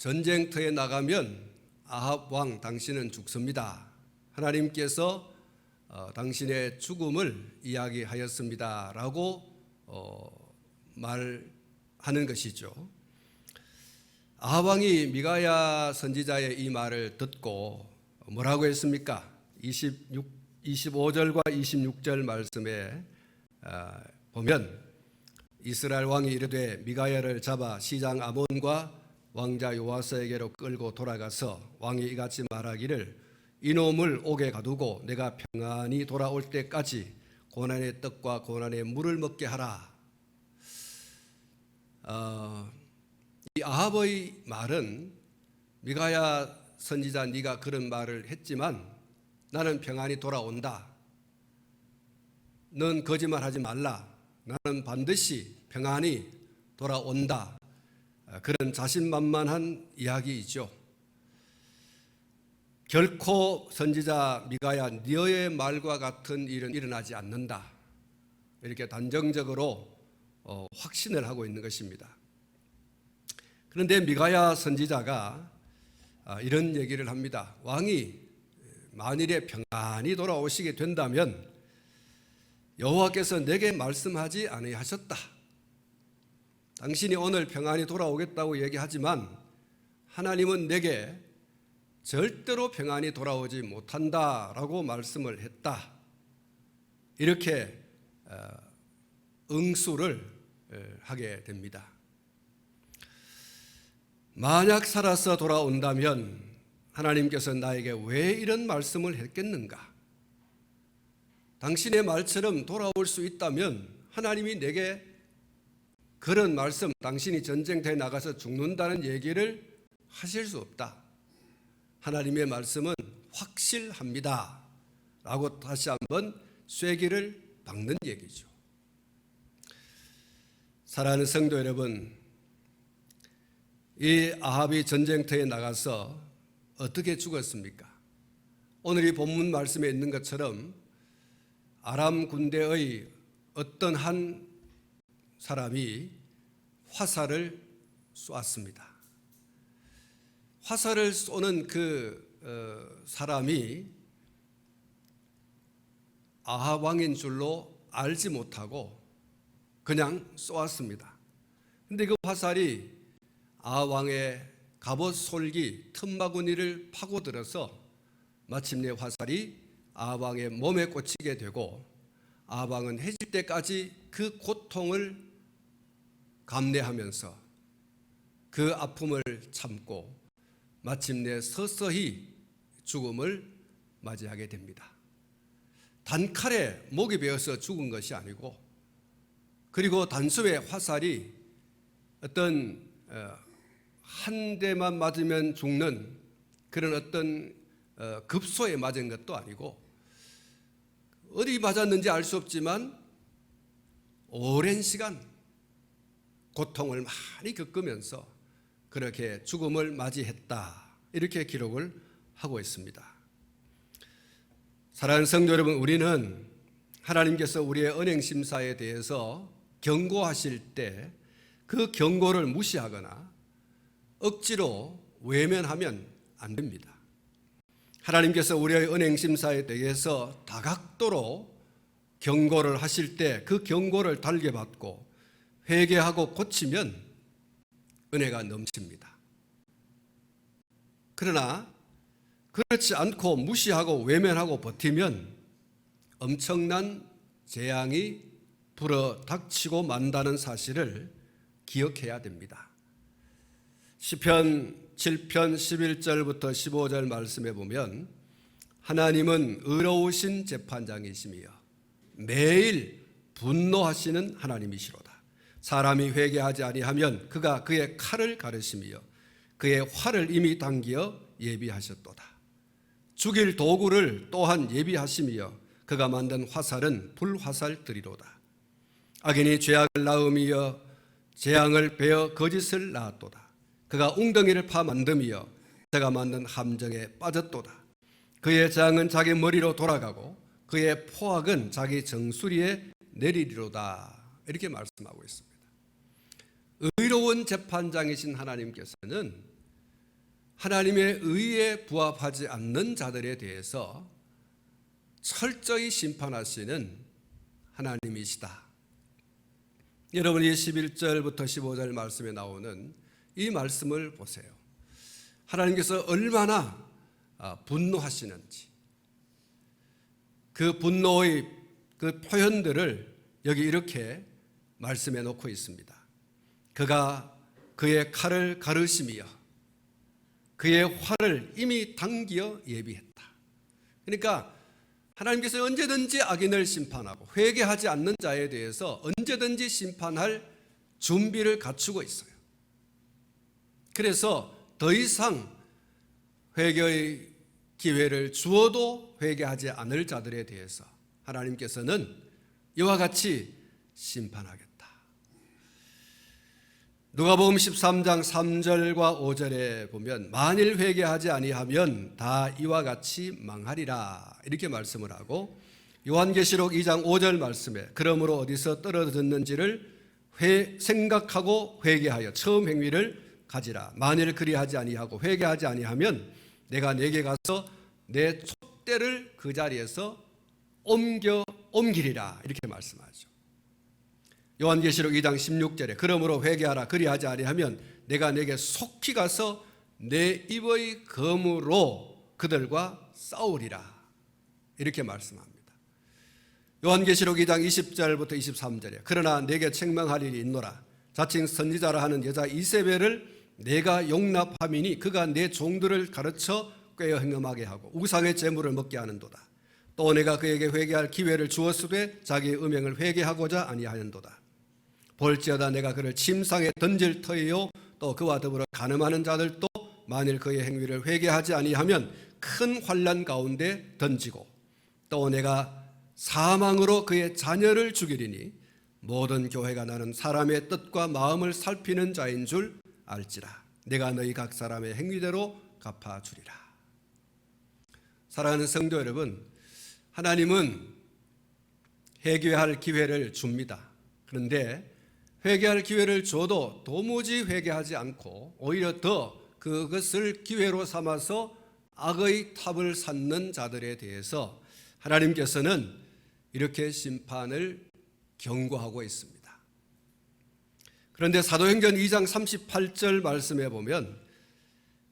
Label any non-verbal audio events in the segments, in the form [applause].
전쟁터에 나가면 아합 왕 당신은 죽습니다. 하나님께서 어, 당신의 죽음을 이야기하였습니다라고 어, 말하는 것이죠. 아합 왕이 미가야 선지자의 이 말을 듣고 뭐라고 했습니까? 26, 25절과 26절 말씀에 아, 보면 이스라엘 왕이 이르되 미가야를 잡아 시장 아몬과 왕자 요아스에게로 끌고 돌아가서 왕이 이같이 말하기를 이놈을 옥에 가두고 내가 평안히 돌아올 때까지 고난의 떡과 고난의 물을 먹게 하라. 어, 이 아합의 말은 미가야 선지자 네가 그런 말을 했지만 나는 평안히 돌아온다. 넌 거짓말하지 말라. 나는 반드시 평안히 돌아온다. 아, 그런 자신만만한 이야기이죠. 결코 선지자 미가야 너의 말과 같은 일은 일어나지 않는다. 이렇게 단정적으로 어, 확신을 하고 있는 것입니다. 그런데 미가야 선지자가 아, 이런 얘기를 합니다. 왕이 만일에 평안히 돌아오시게 된다면 여호와께서 내게 말씀하지 아니하셨다. 당신이 오늘 평안히 돌아오겠다고 얘기하지만 하나님은 내게 절대로 평안히 돌아오지 못한다 라고 말씀을 했다. 이렇게 어, 응수를 어, 하게 됩니다. 만약 살아서 돌아온다면 하나님께서 나에게 왜 이런 말씀을 했겠는가? 당신의 말처럼 돌아올 수 있다면 하나님이 내게 그런 말씀, 당신이 전쟁터에 나가서 죽는다는 얘기를 하실 수 없다. 하나님의 말씀은 확실합니다. 라고 다시 한번 쐐기를 박는 얘기죠. 사랑하는 성도 여러분, 이 아합이 전쟁터에 나가서 어떻게 죽었습니까? 오늘 이 본문 말씀에 있는 것처럼 아람 군대의 어떤 한 사람이 화살을 쏘았습니다. 화살을 쏘는 그 어, 사람이 아합 왕인 줄로 알지 못하고 그냥 쏘았습니다. 근데 그 화살이 아합 왕의 갑옷 솔기 틈바구니를 파고들어서 마침내 화살이 아합 왕의 몸에 꽂히게 되고 아합 왕은 해질 때까지 그 고통을 감내하면서 그 아픔을 참고 마침내 서서히 죽음을 맞이하게 됩니다. 단칼에 목이 베어서 죽은 것이 아니고 그리고 단숨에 화살이 어떤 어, 한 대만 맞으면 죽는 그런 어떤 어, 급소에 맞은 것도 아니고 어디 맞았는지 알 수 없지만 오랜 시간 고통을 많이 겪으면서 그렇게 죽음을 맞이했다. 이렇게 기록을 하고 있습니다. 사랑하는 성도 여러분, 우리는 하나님께서 우리의 은행 심사에 대해서 경고하실 때 그 경고를 무시하거나 억지로 외면하면 안 됩니다. 하나님께서 우리의 은행 심사에 대해서 다각도로 경고를 하실 때 그 경고를 달게 받고 회개하고 고치면 은혜가 넘칩니다. 그러나 그렇지 않고 무시하고 외면하고 버티면 엄청난 재앙이 불어 닥치고 만다는 사실을 기억해야 됩니다. 시편 7편 11절부터 15절 말씀에 보면 하나님은 의로우신 재판장이시며 매일 분노하시는 하나님이시로다. 사람이 회개하지 아니하면 그가 그의 칼을 가르시며 그의 활을 이미 당기어 예비하셨도다. 죽일 도구를 또한 예비하시며 그가 만든 화살은 불화살들이로다. 악인이 죄악을 낳음이여 재앙을 베어 거짓을 낳았도다. 그가 웅덩이를 파 만듦이여 그가 만든 함정에 빠졌도다. 그의 재앙은 자기 머리로 돌아가고 그의 포악은 자기 정수리에 내리리로다. 이렇게 말씀하고 있습니다. 의로운 재판장이신 하나님께서는 하나님의 의에 부합하지 않는 자들에 대해서 철저히 심판하시는 하나님이시다. 여러분이 11절부터 15절 말씀에 나오는 이 말씀을 보세요. 하나님께서 얼마나 아, 분노하시는지 그 분노의 그 표현들을 여기 이렇게 말씀해 놓고 있습니다. 그가 그의 칼을 가르시며 그의 활을 이미 당기어 예비했다. 그러니까 하나님께서 언제든지 악인을 심판하고 회개하지 않는 자에 대해서 언제든지 심판할 준비를 갖추고 있어요. 그래서 더 이상 회개의 기회를 주어도 회개하지 않을 자들에 대해서 하나님께서는 이와 같이 심판하겠다. 누가복음 13장 3절과 5절에 보면 만일 회개하지 아니하면 다 이와 같이 망하리라. 이렇게 말씀을 하고 요한계시록 2장 5절 말씀에 그러므로 어디서 떨어졌는지를 회, 생각하고 회개하여 처음 행위를 가지라. 만일 그리하지 아니하고 회개하지 아니하면 내가 내게 가서 내 촛대를 그 자리에서 옮겨 옮기리라. 이렇게 말씀하죠. 요한계시록 2장 16절에 그러므로 회개하라 그리하지 아니하면 내가 내게 속히 가서 내 입의 검으로 그들과 싸우리라. 이렇게 말씀합니다. 요한계시록 2장 20절부터 23절에 그러나 내게 책망할 일이 있노라. 자칭 선지자라 하는 여자 이세벨을 내가 용납함이니 그가 내 종들을 가르쳐 꾀어 행음하게 하고 우상의 재물을 먹게 하는도다. 또 내가 그에게 회개할 기회를 주었으되 자기의 음행을 회개하고자 아니하는도다 볼지어다 내가 그를 침상에 던질 터이요. 또 그와 더불어 가늠하는 자들도 만일 그의 행위를 회개하지 아니하면 큰 환란 가운데 던지고 또 내가 사망으로 그의 자녀를 죽이리니 모든 교회가 나는 사람의 뜻과 마음을 살피는 자인 줄 알지라. 내가 너희 각 사람의 행위대로 갚아 주리라. 사랑하는 성도 여러분 하나님은 회개할 기회를 줍니다. 그런데 회개할 기회를 줘도 도무지 회개하지 않고 오히려 더 그것을 기회로 삼아서 악의 탑을 쌓는 자들에 대해서 하나님께서는 이렇게 심판을 경고하고 있습니다. 그런데 사도행전 2장 38절 말씀에 보면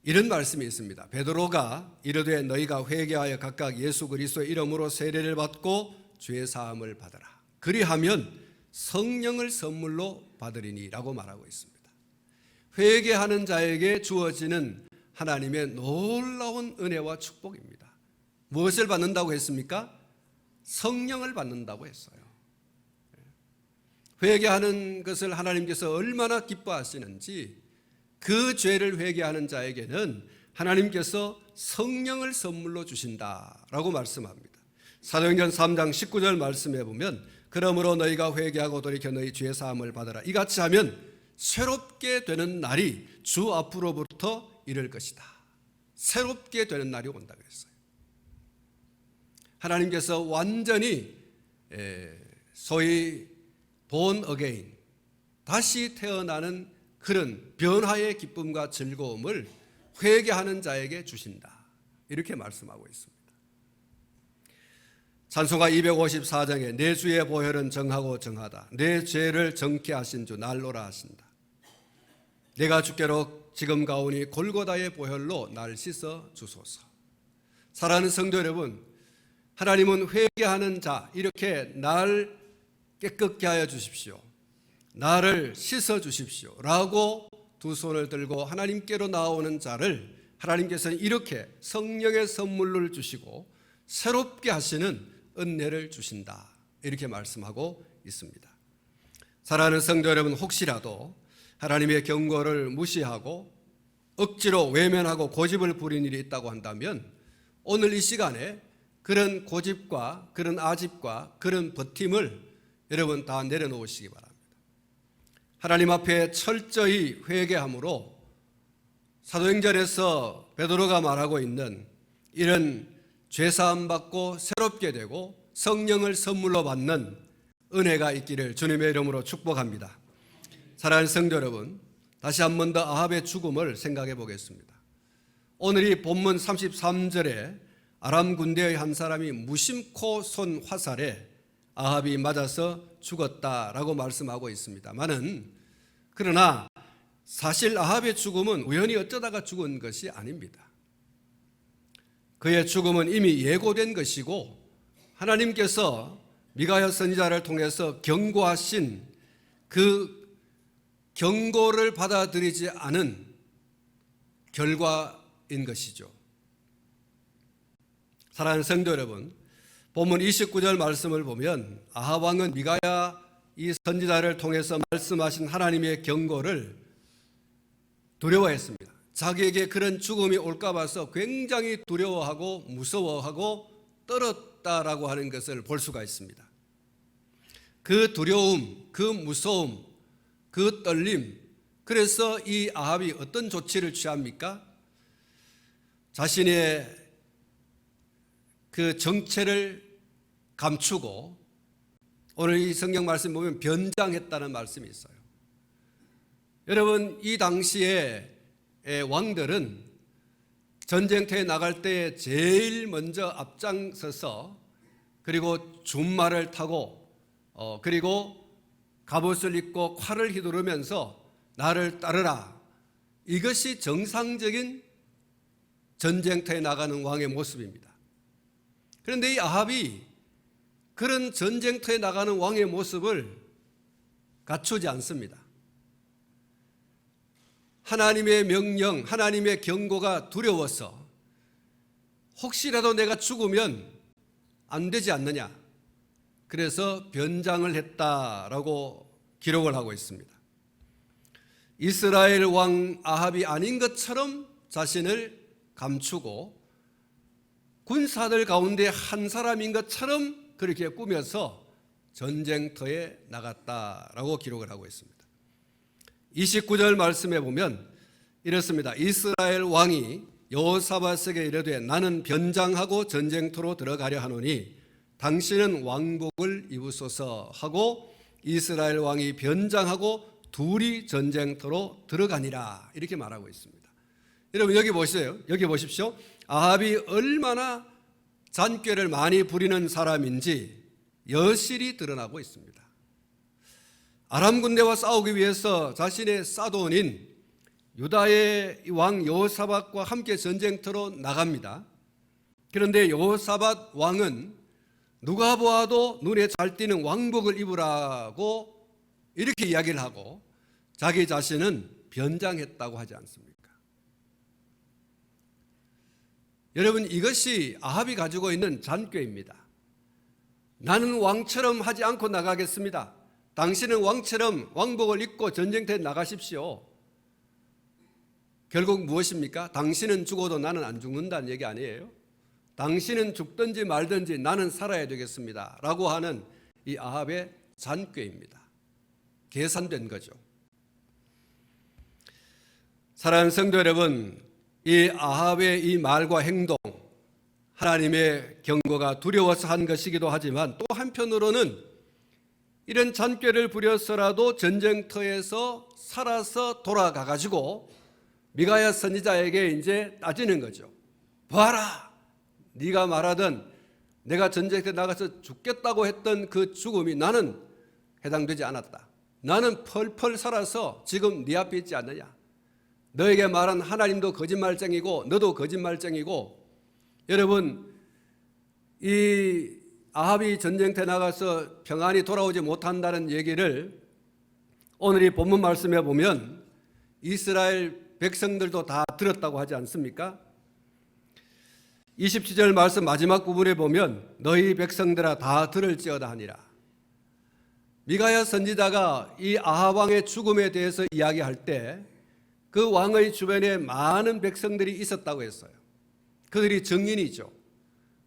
이런 말씀이 있습니다. 베드로가 이르되 너희가 회개하여 각각 예수 그리스도의 이름으로 세례를 받고 죄 사함을 받아라. 그리하면 성령을 선물로 받으리니라고 말하고 있습니다. 회개하는 자에게 주어지는 하나님의 놀라운 은혜와 축복입니다. 무엇을 받는다고 했습니까? 성령을 받는다고 했어요. 회개하는 것을 하나님께서 얼마나 기뻐하시는지 그 죄를 회개하는 자에게는 하나님께서 성령을 선물로 주신다라고 말씀합니다. 사도행전 3장 19절 말씀해 보면 그러므로 너희가 회개하고 돌이켜 너희 죄 사함을 받아라. 이같이 하면 새롭게 되는 날이 주 앞으로부터 이를 것이다. 새롭게 되는 날이 온다 그랬어요. 하나님께서 완전히 소위 본 어게인 다시 태어나는 그런 변화의 기쁨과 즐거움을 회개하는 자에게 주신다. 이렇게 말씀하고 있습니다. 찬송가 254장에 내 주의 보혈은 정하고 정하다. 내 죄를 정케 하신 주 날로라 하신다. 내가 주께로 지금 가오니 골고다의 보혈로 날 씻어 주소서. 사랑하는 성도 여러분, 하나님은 회개하는 자 이렇게 날 깨끗게 하여 주십시오. 나를 씻어 주십시오라고 두 손을 들고 하나님께로 나오는 자를 하나님께서는 이렇게 성령의 선물을 주시고 새롭게 하시는 은혜를 주신다. 이렇게 말씀하고 있습니다. 사랑하는 성도 여러분, 혹시라도 하나님의 경고를 무시하고 억지로 외면하고 고집을 부린 일이 있다고 한다면 오늘 이 시간에 그런 고집과 그런 아집과 그런 버팀을 여러분 다 내려놓으시기 바랍니다. 하나님 앞에 철저히 회개함으로 사도행전에서 베드로가 말하고 있는 이런 죄사함 받고 새롭게 되고 성령을 선물로 받는 은혜가 있기를 주님의 이름으로 축복합니다. 사랑하는 성도 여러분, 다시 한 번 더 아합의 죽음을 생각해 보겠습니다. 오늘이 본문 33절에 아람 군대의 한 사람이 무심코 쏜 화살에 아합이 맞아서 죽었다라고 말씀하고 있습니다만은 그러나 사실 아합의 죽음은 우연히 어쩌다가 죽은 것이 아닙니다. 그의 죽음은 이미 예고된 것이고 하나님께서 미가야 선지자를 통해서 경고하신 그 경고를 받아들이지 않은 결과인 것이죠. 사랑하는 성도 여러분, 본문 29절 말씀을 보면 아합 왕은 미가야 이 선지자를 통해서 말씀하신 하나님의 경고를 두려워했습니다. 자기에게 그런 죽음이 올까 봐서 굉장히 두려워하고 무서워하고 떨었다라고 하는 것을 볼 수가 있습니다. 그 두려움, 그 무서움, 그 떨림, 그래서 이 아합이 어떤 조치를 취합니까? 자신의 그 정체를 감추고 오늘 이 성경 말씀 보면 변장했다는 말씀이 있어요. 여러분 이 당시에 왕들은 전쟁터에 나갈 때 제일 먼저 앞장서서 그리고 준말을 타고 어, 그리고 갑옷을 입고 칼을 휘두르면서 나를 따르라. 이것이 정상적인 전쟁터에 나가는 왕의 모습입니다. 그런데 이 아합이 그런 전쟁터에 나가는 왕의 모습을 갖추지 않습니다. 하나님의 명령, 하나님의 경고가 두려워서 혹시라도 내가 죽으면 안 되지 않느냐. 그래서 변장을 했다라고 기록을 하고 있습니다. 이스라엘 왕 아합이 아닌 것처럼 자신을 감추고 군사들 가운데 한 사람인 것처럼 그렇게 꾸며서 전쟁터에 나갔다라고 기록을 하고 있습니다. 29절 말씀에 보면 이렇습니다. 이스라엘 왕이 여호사밧에게 이르되 나는 변장하고 전쟁터로 들어가려 하노니 당신은 왕복을 입으소서 하고 이스라엘 왕이 변장하고 둘이 전쟁터로 들어가니라 이렇게 말하고 있습니다. 여러분 여기 보세요. 여기 보십시오. 아합이 얼마나 잔꾀를 많이 부리는 사람인지 여실히 드러나고 있습니다. 아람 군대와 싸우기 위해서 자신의 사돈인 유다의 왕 여호사밧과 함께 전쟁터로 나갑니다. 그런데 여호사밧 왕은 누가 보아도 눈에 잘 띄는 왕복을 입으라고 이렇게 이야기를 하고 자기 자신은 변장했다고 하지 않습니까? 여러분 이것이 아합이 가지고 있는 잔꾀입니다. 나는 왕처럼 하지 않고 나가겠습니다. 당신은 왕처럼 왕복을 입고 전쟁터에 나가십시오. 결국 무엇입니까? 당신은 죽어도 나는 안 죽는다는 얘기 아니에요? 당신은 죽든지 말든지 나는 살아야 되겠습니다. 라고 하는 이 아합의 잔꾀입니다. 계산된 거죠. 사랑하는 성도 여러분, 이 아합의 이 말과 행동, 하나님의 경고가 두려워서 한 것이기도 하지만 또 한편으로는 이런 잔꾀를 부려서라도 전쟁터에서 살아서 돌아가 가지고 미가야 선지자에게 이제 따지는 거죠. 봐라, 네가 말하던 내가 전쟁터에 나가서 죽겠다고 했던 그 죽음이 나는 해당되지 않았다. 나는 펄펄 살아서 지금 네 앞에 있지 않느냐. 너에게 말한 하나님도 거짓말쟁이고 너도 거짓말쟁이고 여러분 이 아합이 전쟁터에 나가서 평안히 돌아오지 못한다는 얘기를 오늘 이 본문 말씀에 보면 이스라엘 백성들도 다 들었다고 하지 않습니까? 27절 말씀 마지막 부분에 보면 너희 백성들아 다 들을지어다 하니라. 미가야 선지자가 이 아합 왕의 죽음에 대해서 이야기할 때 그 왕의 주변에 많은 백성들이 있었다고 했어요. 그들이 증인이죠.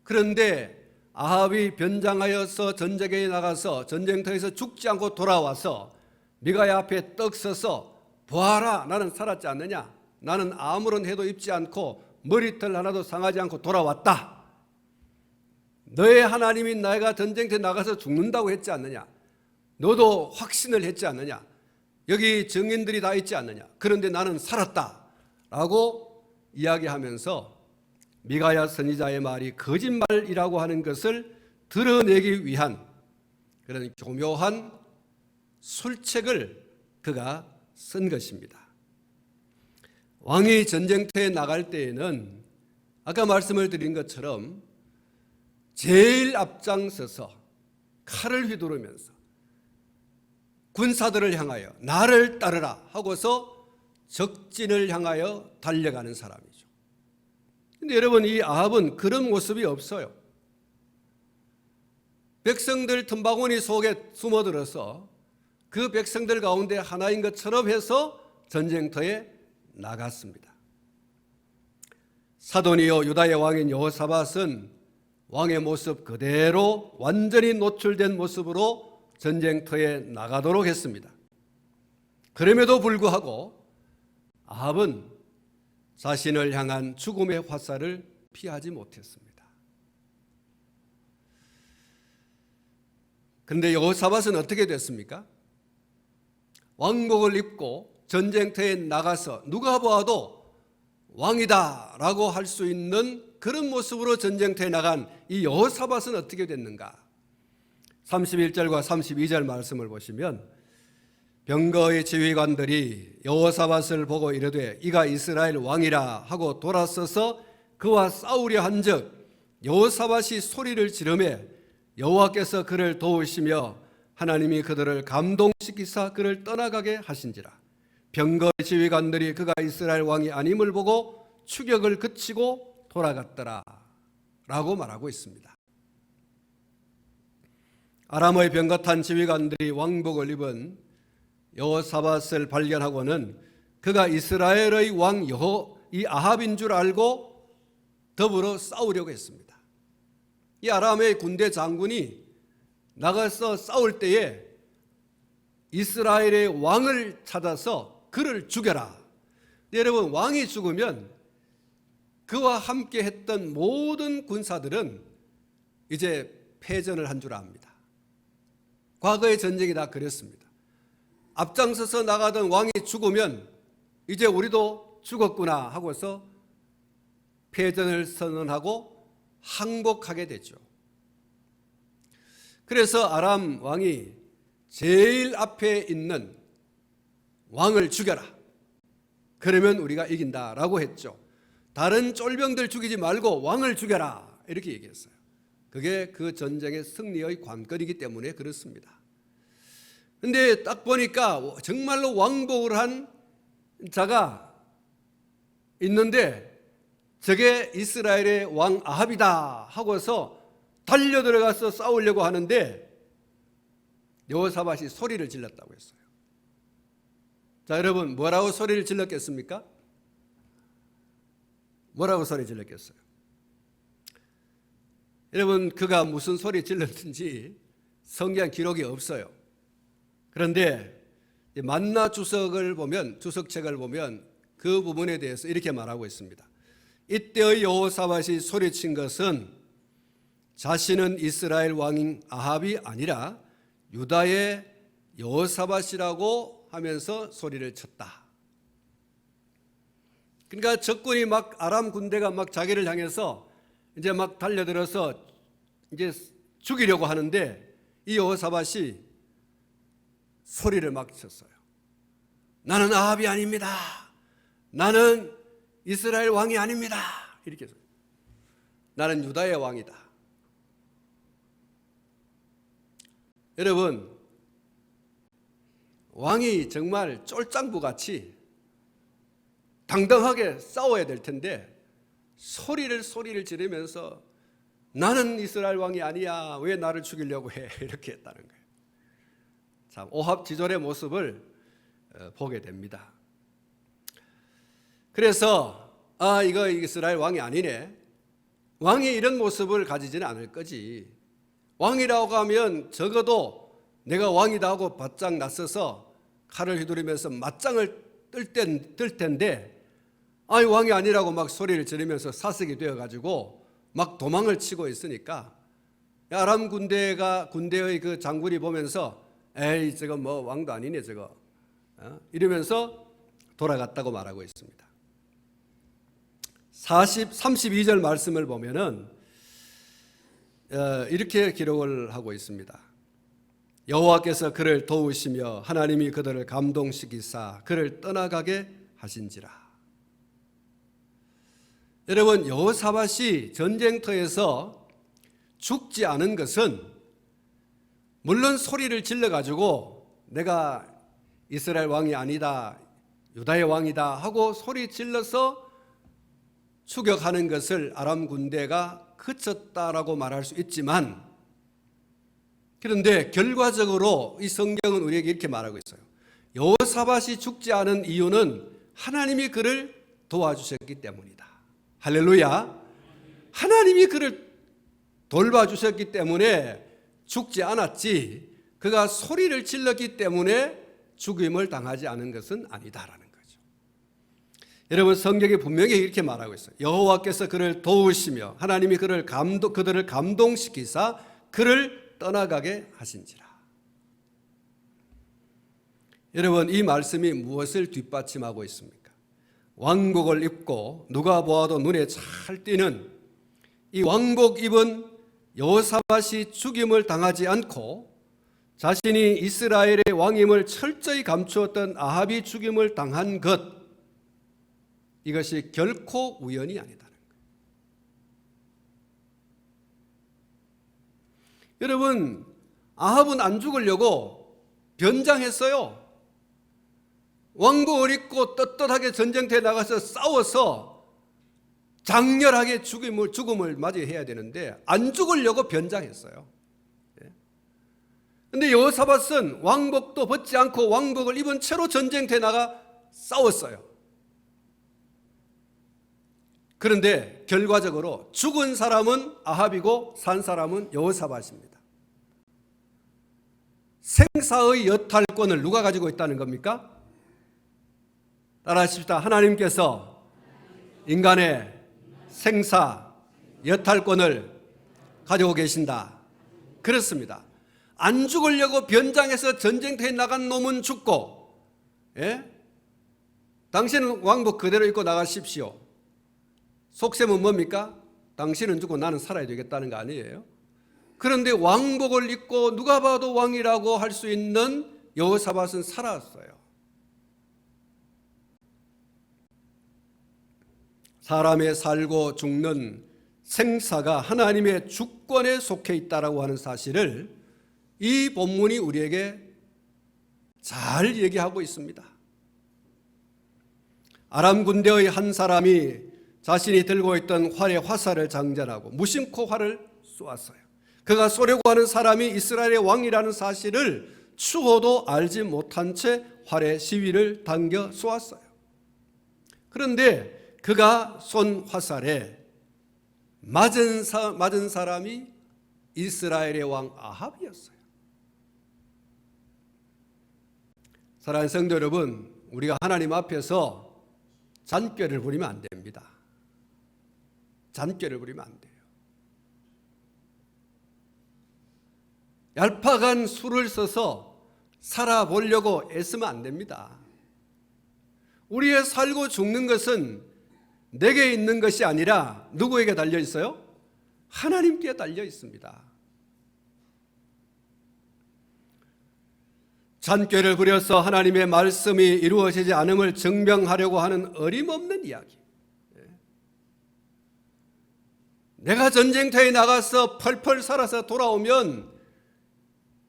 그런데 아합이 변장하여서 전쟁에 나가서 전쟁터에서 죽지 않고 돌아와서 미가야 앞에 떡 서서 보아라 나는 살았지 않느냐? 나는 아무런 해도 입지 않고 머리털 하나도 상하지 않고 돌아왔다. 너의 하나님이 내가 전쟁터에 나가서 죽는다고 했지 않느냐? 너도 확신을 했지 않느냐? 여기 증인들이 다 있지 않느냐? 그런데 나는 살았다. 라고 이야기하면서 미가야 선지자의 말이 거짓말이라고 하는 것을 드러내기 위한 그런 교묘한 술책을 그가 쓴 것입니다. 왕이 전쟁터에 나갈 때에는 아까 말씀을 드린 것처럼 제일 앞장서서 칼을 휘두르면서 군사들을 향하여 나를 따르라 하고서 적진을 향하여 달려가는 사람이죠. 근데 여러분 이 아합은 그런 모습이 없어요. 백성들 틈바구니 속에 숨어들어서 그 백성들 가운데 하나인 것처럼 해서 전쟁터에 나갔습니다. 사돈이요 유다의 왕인 여호사밧은 왕의 모습 그대로 완전히 노출된 모습으로 전쟁터에 나가도록 했습니다. 그럼에도 불구하고 아합은 자신을 향한 죽음의 화살을 피하지 못했습니다. 그런데 여호사밧은 어떻게 됐습니까? 왕복을 입고 전쟁터에 나가서 누가 보아도 왕이다라고 할 수 있는 그런 모습으로 전쟁터에 나간 이 여호사밧은 어떻게 됐는가? 31절과 32절 말씀을 보시면 병거의 지휘관들이 여호사밧을 보고 이르되 이가 이스라엘 왕이라 하고 돌아서서 그와 싸우려 한즉 여호사밧이 소리를 지르매 여호와께서 그를 도우시며 하나님이 그들을 감동시키사 그를 떠나가게 하신지라 병거의 지휘관들이 그가 이스라엘 왕이 아님을 보고 추격을 그치고 돌아갔더라 라고 말하고 있습니다. 아람의 병거탄 지휘관들이 왕복을 입은 여호사밧을 발견하고는 그가 이스라엘의 왕 여호 이 아합인 줄 알고 더불어 싸우려고 했습니다. 이 아람의 군대 장군이 나가서 싸울 때에 이스라엘의 왕을 찾아서 그를 죽여라. 여러분 왕이 죽으면 그와 함께 했던 모든 군사들은 이제 패전을 한 줄 압니다. 과거의 전쟁이 다 그랬습니다. 앞장서서 나가던 왕이 죽으면 이제 우리도 죽었구나 하고서 패전을 선언하고 항복하게 되죠. 그래서 아람 왕이 제일 앞에 있는 왕을 죽여라. 그러면 우리가 이긴다라고 했죠. 다른 쫄병들 죽이지 말고 왕을 죽여라. 이렇게 얘기했어요. 그게 그 전쟁의 승리의 관건이기 때문에 그렇습니다. 근데 딱 보니까 정말로 왕복을 한 자가 있는데 저게 이스라엘의 왕 아합이다 하고서 달려 들어가서 싸우려고 하는데 여호사밧이 소리를 질렀다고 했어요. 자, 여러분 뭐라고 소리를 질렀겠습니까? 뭐라고 소리 질렀겠어요? 여러분 그가 무슨 소리 질렀는지 성경 기록이 없어요. 그런데 만나 주석을 보면 주석책을 보면 그 부분에 대해서 이렇게 말하고 있습니다. 이때의 여호사밧이 소리친 것은 자신은 이스라엘 왕인 아합이 아니라 유다의 여호사밧이라고 하면서 소리를 쳤다. 그러니까 적군이 막 아람 군대가 막 자기를 향해서 이제 막 달려들어서 이제 죽이려고 하는데 이 여호사밧이 소리를 막 쳤어요. 나는 아합이 아닙니다. 나는 이스라엘 왕이 아닙니다. 이렇게 해서 나는 유다의 왕이다. 여러분 왕이 정말 쫄짱부 같이 당당하게 싸워야 될 텐데 소리를 소리를 지르면서 나는 이스라엘 왕이 아니야 왜 나를 죽이려고 해 [laughs] 이렇게 했다는 거예요. 참 오합지졸의 모습을 어, 보게 됩니다. 그래서 아 이거 이스라엘 왕이 아니네. 왕이 이런 모습을 가지지는 않을 거지. 왕이라고 하면 적어도 내가 왕이다 하고 바짝 나서서 칼을 휘두르면서 맞짱을 뜰, 땐, 뜰 텐데 아이 왕이 아니라고 막 소리를 지르면서 사색이 되어 가지고 막 도망을 치고 있으니까 아람 군대가 군대의 그 장군이 보면서 에이 저거 뭐 왕도 아니네 저거 어? 이러면서 돌아갔다고 말하고 있습니다. 40, 32절 말씀을 보면은 어, 이렇게 기록을 하고 있습니다. 여호와께서 그를 도우시며 하나님이 그들을 감동시키사 그를 떠나가게 하신지라. 여러분 여호사밧이 전쟁터에서 죽지 않은 것은 물론 소리를 질러 가지고 내가 이스라엘 왕이 아니다 유다의 왕이다 하고 소리 질러서 추격하는 것을 아람 군대가 그쳤다라고 말할 수 있지만 그런데 결과적으로 이 성경은 우리에게 이렇게 말하고 있어요. 여호사밧이 죽지 않은 이유는 하나님이 그를 도와주셨기 때문이다. 할렐루야. 하나님이 그를 돌봐주셨기 때문에 죽지 않았지. 그가 소리를 질렀기 때문에 죽임을 당하지 않은 것은 아니다라는 거죠. 여러분 성경이 분명히 이렇게 말하고 있어요. 여호와께서 그를 도우시며 하나님이 그를 감동 그들을 감동시키사 그를 떠나가게 하신지라. 여러분 이 말씀이 무엇을 뒷받침하고 있습니까? 왕복을 입고 누가 보아도 눈에 잘 띄는 이 왕복 입은 여호사밧이 죽임을 당하지 않고 자신이 이스라엘의 왕임을 철저히 감추었던 아합이 죽임을 당한 것 이것이 결코 우연이 거예요. 여러분 아합은 안 죽으려고 변장했어요. 왕복을 입고 떳떳하게 전쟁터에 나가서 싸워서 장렬하게 죽음을 죽음을 맞이해야 되는데 안 죽으려고 변장했어요. 근데 여호사밧은 왕복도 벗지 않고 왕복을 입은 채로 전쟁터에 나가 싸웠어요. 그런데 결과적으로 죽은 사람은 아합이고 산 사람은 여호사밧입니다. 생사의 여탈권을 누가 가지고 있다는 겁니까? 따라하십시다. 하나님께서 인간의 생사 여탈권을 가지고 계신다. 그렇습니다. 안 죽으려고 변장해서 전쟁터에 나간 놈은 죽고, 예? 당신은 왕복 그대로 입고 나가십시오. 속셈은 뭡니까? 당신은 죽고 나는 살아야 되겠다는 거 아니에요? 그런데 왕복을 입고 누가 봐도 왕이라고 할 수 있는 여호사밧은 살았어요. 사람의 살고 죽는 생사가 하나님의 주권에 속해 있다라고 하는 사실을 이 본문이 우리에게 잘 얘기하고 있습니다. 아람 군대의 한 사람이 자신이 들고 있던 활의 화살을 장전하고 무심코 활을 쏘았어요. 그가 쏘려고 하는 사람이 이스라엘의 왕이라는 사실을 추호도 알지 못한 채 활의 시위를 당겨 쏘았어요. 그런데 그가 쏜 화살에 맞은, 사, 맞은 사람이 이스라엘의 왕 아합이었어요. 사랑하는 성도 여러분, 우리가 하나님 앞에서 잔꾀를 부리면 안 됩니다. 잔꾀를 부리면 안 돼요. 얄팍한 수를 써서 살아보려고 애쓰면 안 됩니다. 우리의 살고 죽는 것은 내게 있는 것이 아니라 누구에게 달려 있어요? 하나님께 달려 있습니다. 잔꾀를 부려서 하나님의 말씀이 이루어지지 않음을 증명하려고 하는 어림없는 이야기. 예. 내가 전쟁터에 나가서 펄펄 살아서 돌아오면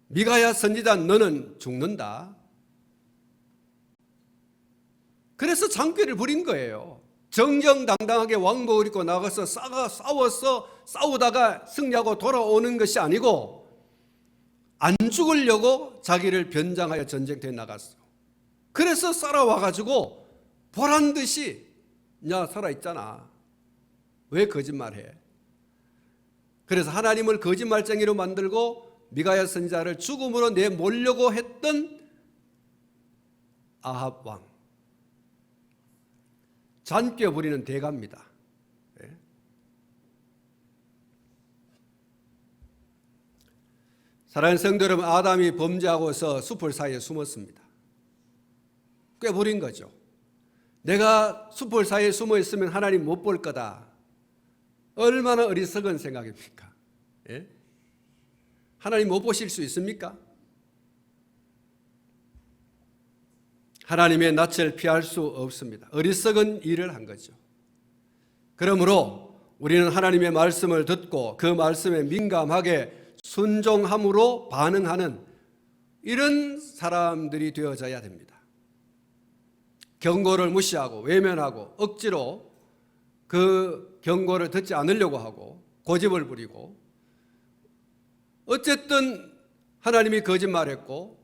미가야 선지자 너는 죽는다. 그래서 장꾀를 부린 거예요. 정정당당하게 왕복을 입고 나가서 싸워서 싸우다가 승리하고 돌아오는 것이 아니고 안 죽으려고 자기를 변장하여 전쟁터에 나갔어. 그래서 살아와 가지고 보란 듯이 야 살아 있잖아. 왜 거짓말해? 그래서 하나님을 거짓말쟁이로 만들고 미가야 선지자를 죽음으로 내몰려고 했던 아합 왕. 잔깨 부리는 대가입니다. 예. 사랑하는 성도 여러분, 아담이 범죄하고서 숲을 사이에 숨었습니다. 꽤 부린 거죠. 내가 숲을 사이에 숨어 있으면 하나님 못 볼 거다. 얼마나 어리석은 생각입니까? 예? 하나님 못 보실 수 있습니까? 하나님의 낯을 피할 수 없습니다. 어리석은 일을 한 거죠. 그러므로 우리는 하나님의 말씀을 듣고 그 말씀에 민감하게 순종함으로 반응하는 이런 사람들이 되어져야 됩니다. 경고를 무시하고 외면하고 억지로 그 경고를 듣지 않으려고 하고 고집을 부리고 어쨌든 하나님이 거짓말했고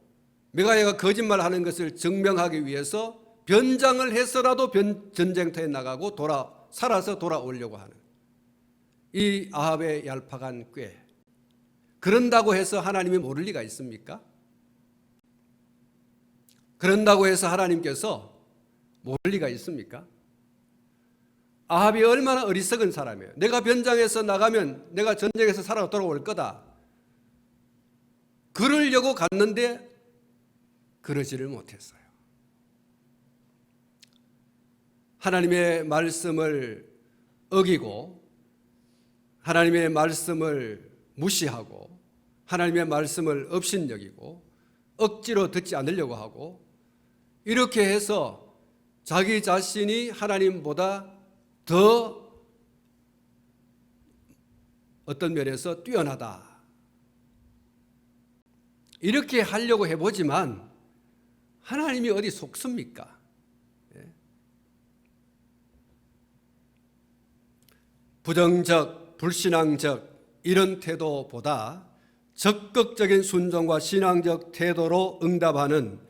미가야가 거짓말하는 것을 증명하기 위해서 변장을 해서라도 변, 전쟁터에 나가고 돌아 살아서 돌아오려고 하는 이 아합의 얄팍한 꾀 그런다고 해서 하나님이 모를 리가 있습니까? 그런다고 해서 하나님께서 모를 리가 있습니까? 아합이 얼마나 어리석은 사람이에요. 내가 변장해서 나가면 내가 전쟁에서 살아 돌아올 거다. 그러려고 갔는데 그러지를 못했어요. 하나님의 말씀을 어기고 하나님의 말씀을 무시하고 하나님의 말씀을 업신여기고 억지로 듣지 않으려고 하고 이렇게 해서 자기 자신이 하나님보다 더 어떤 면에서 뛰어나다. 이렇게 하려고 해보지만 하나님이 어디 속습니까? 예. 부정적, 불신앙적 이런 태도보다 적극적인 순종과 신앙적 태도로 응답하는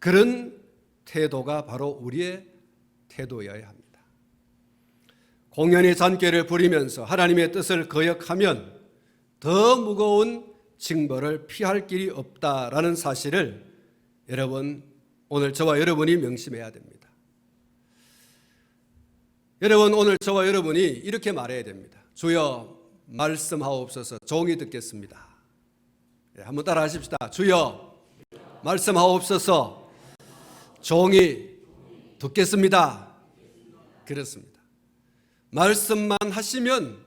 그런 태도가 바로 우리의 태도여야 합니다. 공연히 잔꾀를 부리면서 하나님의 뜻을 거역하면 더 무거운 징벌을 피할 길이 없다라는 사실을 여러분 오늘 저와 여러분이 명심해야 됩니다. 여러분 오늘 저와 여러분이 이렇게 말해야 됩니다. 주여 말씀하옵소서 종이 듣겠습니다. 네, 한번 따라 하십시다. 주여 말씀하옵소서 종이 듣겠습니다. 그렇습니다. 말씀만 하시면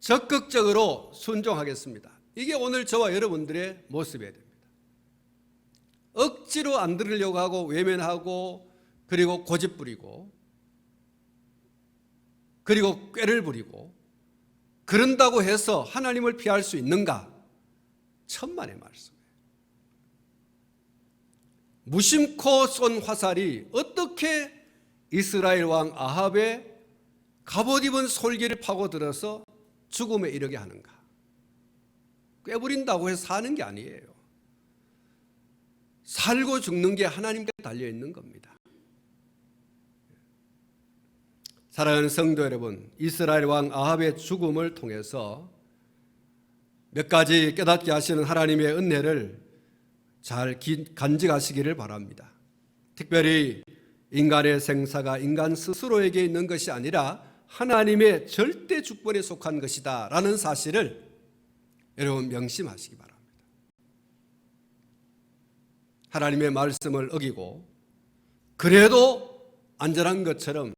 적극적으로 순종하겠습니다. 이게 오늘 저와 여러분들의 됩니다. 억지로 안 들으려고 하고 외면하고 그리고 고집 부리고 그리고 꾀를 부리고 그런다고 해서 하나님을 피할 수 있는가? 천만의 말씀이에요. 무심코 쏜 화살이 어떻게 이스라엘 왕 아합의 갑옷 입은 솔기를 파고들어서 죽음에 이르게 하는가? 꾀부린다고 해서 사는 게 아니에요. 살고 죽는 게 하나님께 달려 있는 겁니다. 사랑하는 성도 여러분, 이스라엘 왕 아합의 죽음을 통해서 몇 가지 깨닫게 하시는 하나님의 은혜를 잘 간직하시기를 바랍니다. 특별히 인간의 생사가 인간 스스로에게 있는 것이 아니라 하나님의 절대 주권에 속한 것이다 라는 사실을 여러분 명심하시기 바랍니다. 하나님의 말씀을 어기고 그래도 안전한 것처럼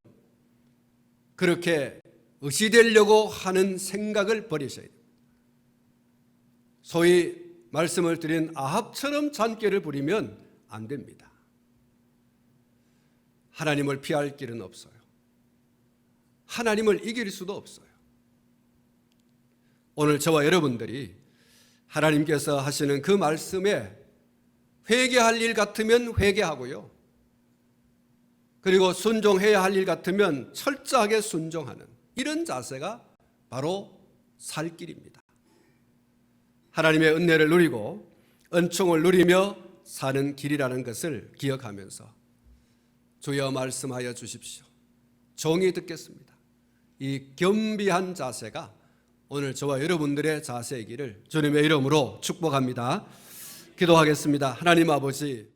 그렇게 의시되려고 하는 생각을 버리셔야 됩니다. 소위 말씀을 드린 아합처럼 잔꾀를 부리면 안 됩니다. 하나님을 피할 길은 없어요. 하나님을 이길 수도 없어요. 오늘 저와 여러분들이 하나님께서 하시는 그 말씀에 회개할 일 같으면 회개하고요. 그리고 순종해야 할 일 같으면 철저하게 순종하는 이런 자세가 바로 살 길입니다. 하나님의 은혜를 누리고 은총을 누리며 사는 길이라는 것을 기억하면서 주여 말씀하여 주십시오. 종이 듣겠습니다. 이 겸비한 자세가 오늘 저와 여러분들의 자세이기를 주님의 이름으로 축복합니다. 기도하겠습니다. 하나님 아버지